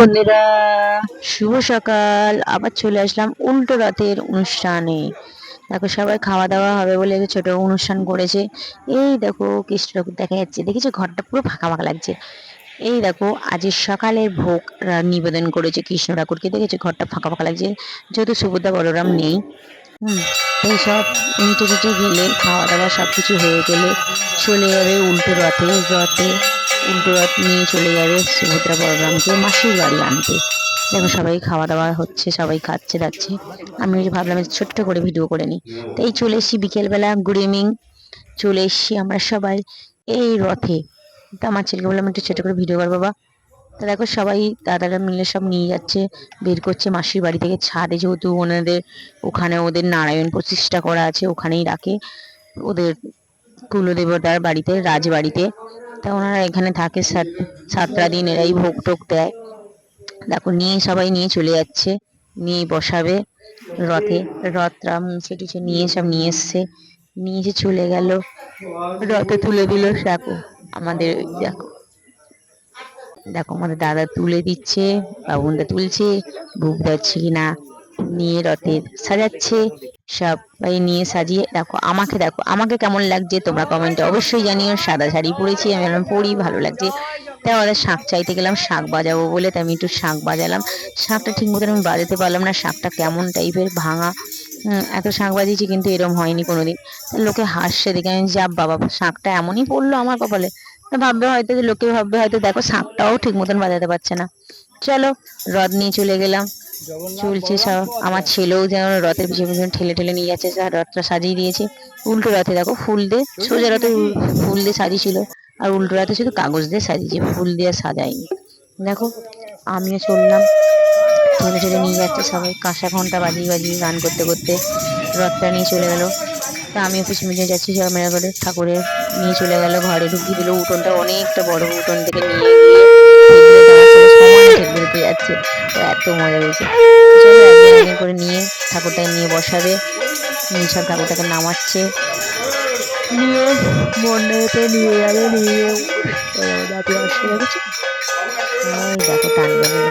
বন্ধুরা, শুভ সকাল। আবার চলে আসলাম উল্টো রাতের অনুষ্ঠানে। দেখো, সবাই খাওয়া দাওয়া হবে বলে ছোট অনুষ্ঠান করেছে। এই দেখো কৃষ্ণ দেখা যাচ্ছে। দেখেছ? ঘরটা পুরো ফাঁকা ফাঁকা লাগছে। এই দেখো আজ সকালে ভোগ নিবেদন করেছে কৃষ্ণ ঠাকুরকে। দেখেছ? ঘরটা ফাঁকা ফাঁকা লাগছে। যেহেতু সুভদ্রা বলরাম নেই, হুম সব মিটে টিটে গেলে, খাওয়া দাওয়া সব কিছু হয়ে গেলে চলে যাবে উল্টো রথে। রথে উল্টো নিয়ে চলে যাবে সুভদ্রা বলরামকে, মাসির বাড়ি আনতে। দেখো সবাই খাওয়া দাওয়া হচ্ছে, সবাই খাচ্ছে দাচ্ছে আমি ভাবলাম ছোট্ট করে ভিডিও করে নিই। তো এই চলে এসেছি বিকেলবেলা গুড ইভিনিং চলে এসেছি আমরা সবাই এই রথে। তো আমার ছেলেকে বললাম, একটু ছোট করে ভিডিও কর বাবা। তা দেখো সবাই দাদারা মিলে সব নিয়ে যাচ্ছে, বের করছে মাসির বাড়ি থেকে ছাদে, যেহেতু ওনাদের ওখানে ওদের নারায়ণ প্রতিষ্ঠা করা আছে, ওখানেই রাখে। ওদের কুলদেবতার বাড়িতে, রাজবাড়িতে। তা ওনারা এখানে থাকে সাত, সাতটা দিন এরাই ভোগ টোক দেয়। দেখো নিয়ে সবাই নিয়ে চলে যাচ্ছে, নিয়ে বসাবে রথে। রথটা মুছে টুছে নিয়ে সব নিয়ে এসছে। নিয়ে এসে চলে গেল। রথে তুলে দিল দেখো আমাদের দেখো দেখো আমাদের দাদা তুলে দিচ্ছে, বাবুনটা তুলছে, ভোগ যাচ্ছে কিনা নিয়ে রথে সাজাচ্ছে। সবাই নিয়ে সাজিয়ে দেখো, আমাকে দেখো, আমাকে কেমন লাগছে তোমরা কমেন্টে অবশ্যই জানিও। সাদা শাড়ি পরেছি, আমি বললাম পরি, ভালো লাগছে। তাই আমাদের শাঁখ চাইতে গেলাম শাঁখ বাজাবো বলে, তাই আমি একটু শাঁখ বাজালাম। শাঁখটা ঠিক মতন আমি বাজাতে পারলাম না শাঁখটা কেমন টাইপের ভাঙা। এত শাঁখ বাজিয়েছি কিন্তু এরম হয়নি কোনোদিন। তা লোকে হাসছে দেখে, আমি যাব বাবা শাঁখটা এমনই পড়ল আমার কপালে। ভাববে হয়তো যে, লোকে ভাববে হয়তো দেখো শাঁখটাও ঠিক মতন বাজাতে পারছে না। চলো রদ নিয়ে চলে গেলাম। চলছে সব। আমার ছেলেও যেন রথের পিছনে পিছনে ঠেলে ঠেলে নিয়ে যাচ্ছে যা রথটা সাজিয়ে দিয়েছে। উল্টো রথে দেখো ফুল দিয়ে সোজা রথে ফুল দিয়ে সাজিয়েছিল। আর উল্টো রথে শুধু কাগজ দিয়ে সাজিয়েছে ফুল দিয়ে সাজায়নি। দেখো আমিও চললাম। ঠেলে ঠেলে নিয়ে যাচ্ছে সবাই কাঁসা ঘণ্টা বাজিয়ে বাজিয়ে গান করতে করতে রথটা নিয়ে চলে গেলো। তা আমিও পিছনে পিছনে যাচ্ছি সব মেলা করে। ঠাকুরের নিয়ে চলে গেলো ঘরে ঢুকিয়ে দিল উঠোনটা অনেকটা বড় উঠোন থেকে নিয়ে গিয়ে যাচ্ছে। তো এত মজা হয়েছে চলো করে নিয়ে ঠাকুরটাকে নিয়ে বসাবে। নিয়ে সব ঠাকুরটাকে নামাচ্ছে। নিয়ে মন্ডপে নিয়ে যাবে নিয়ে দাঁতে আসতে ওই দেখো টানবে বলে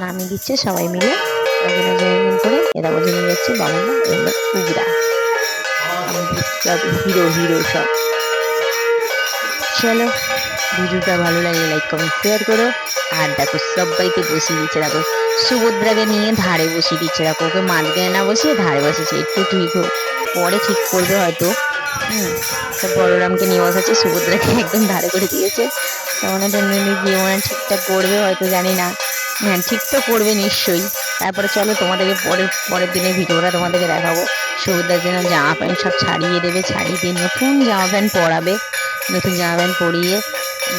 নামিয়ে দিচ্ছে সবাই মিলে। একজন একজন একজন করে এরা বোঝে নিয়ে যাচ্ছে বামুন এগুলো উগরা হিরো হিরো সব। চলো ভিডিওটা ভালো লাগলে লাইক কমেন্ট শেয়ার করো। আর দেখো সবাইকে বসিয়ে দিচ্ছে, দেখো সুভদ্রাকে নিয়ে ধারে বসিয়ে দিচ্ছে, দেখো ওকে মাঝখানে না বসিয়ে ধারে বসেছে, একটু ঠিক হোক। পরে ঠিক করবে হয়তো। হুম, তো বলরামকে নিয়ে বসাচ্ছে, সুভদ্রাকে একদম ধারে করে দিয়েছে। তো ওনাদের নিয়ে গিয়ে ওনার ঠিকঠাক করবে, হয়তো জানি না। হ্যাঁ ঠিক তো করবে নিশ্চয়ই। তারপরে চলো তোমাদেরকে পরের পরের দিনের ভিডিওটা তোমাদেরকে দেখাবো। সুভদ্রার জন্য জামা প্যান্ট সব ছাড়িয়ে দেবে, ছাড়িয়ে দিয়ে নতুন জামা প্যান্ট পরাবে। নতুন জামা প্যান্ট পরিয়ে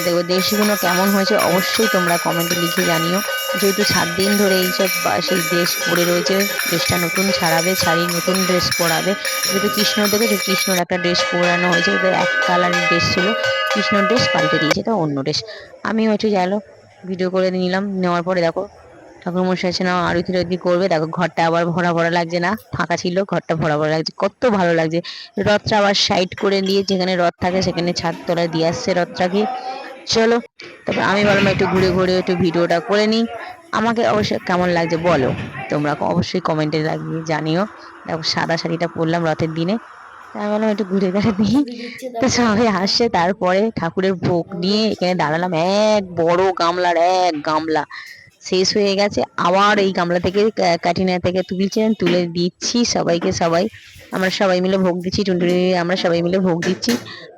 দেখো দেশগুলো কেমন হয়েছে অবশ্যই তোমরা কমেন্টে লিখে জানিও। যেহেতু সাত দিন ধরে এইসব সেই ড্রেস পরে রয়েছে ড্রেসটা নতুন ছাড়াবে, ছাড়িয়ে নতুন ড্রেস পরাবে। যেহেতু কৃষ্ণ, দেখেছ কৃষ্ণর একটা ড্রেস পরানো হয়েছে, ওদের এক কালারের ড্রেস ছিল। কৃষ্ণর ড্রেস পাল্টে দিয়েছে তো অন্য ড্রেস আমিও একটু গেলো ভিডিও করে নিলাম, নেওয়ার পরে দেখো ঠাকুর মশাই আছে না আরতি টারতি করবে। দেখো ঘরটা আবার ভরা ভরা লাগছে না, ফাঁকা ছিল, ঘরটা ভরা ভরা লাগছে, কত ভালো লাগছে। রথটা আবার সাইড করে দিয়ে যেখানে রথ থাকে সেখানে ছাদ তলায় দিয়ে আসছে রথটাকে। চলো তবে আমি বললাম একটু ঘুরে ঘুরে একটু ভিডিওটা করে নিই। আমাকে অবশ্যই কেমন লাগছে বলো, তোমরা অবশ্যই কমেন্টে লাগিয়ে জানিও। দেখো সাদা শাড়িটা পরলাম রথের দিনে। আমি বললাম একটু ঘুরে ঘুরে দিই। তো সবাই আসছে তারপরে ঠাকুরের ভোগ নিয়ে এখানে দাঁড়ালাম। এক বড় গামলার, এক গামলা। শেষ হয়ে গেছে। আবার এই গামলা থেকে কাটিনা থেকে তুলছেন তুলে দিচ্ছি সবাইকে, সবাই। আমরা সবাই মিলে ভোগ দিচ্ছি, টুনটুনি আমরা সবাই মিলে ভোগ দিচ্ছি।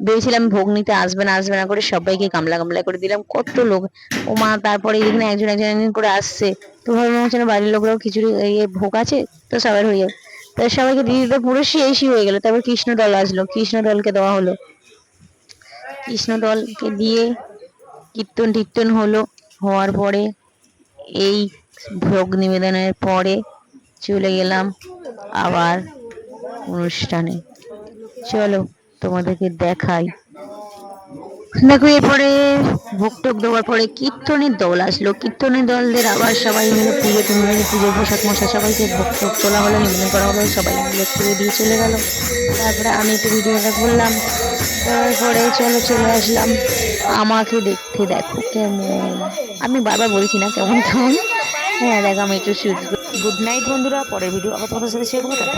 ভেবেছিলাম ভোগ নিতে আসবে না আসবে না করে সবাইকে গামলা গামলা করে দিলাম। কত লোক। ও মা, তারপরে এখানে একজন একজন করে আসছে। তো ভাবলাম বাড়ির লোকরাও খিচুড়ি ইয়ে ভোগ আছে, তো সবার হয়ে যাবে। তো সবাইকে দিতে পুরো শেষই হয়ে গেল। তারপর কৃষ্ণ দল আসলো। কৃষ্ণ দলকে দেওয়া হলো। কৃষ্ণ দলকে দিয়ে কীর্তন টীর্তন হলো। হওয়ার পরে এই ভোগ নিবেদনের পরে চলে গেলাম আবার অনুষ্ঠানে। চলো তোমাদেরকে দেখাই। দেখো, এরপরে ভোগ টোক দেওয়ার পরে কীর্তনের দল আসলো। কীর্তনের দলদের আবার সবাই মিলে পুজো টুজো মিলে পুজোর প্রসাদ মশা সবাইকে ভোগ টোক তোলা হলো নিমন্ত্রণ করা হলো, সবাই মিলে পুজো দিয়ে চলে গেল। তারপরে আমি একটু ভিডিওটা করলাম। তারপরে চলো, চলে আসলাম। আমাকে দেখতে দেখো কেমন। আমি বারবার বলছি না কেমন কেমন। হ্যাঁ দেখো, আমি একটু শুট গুড নাইট বন্ধুরা। পরের ভিডিও আবার তোমাদের সাথে শেয়ার করব।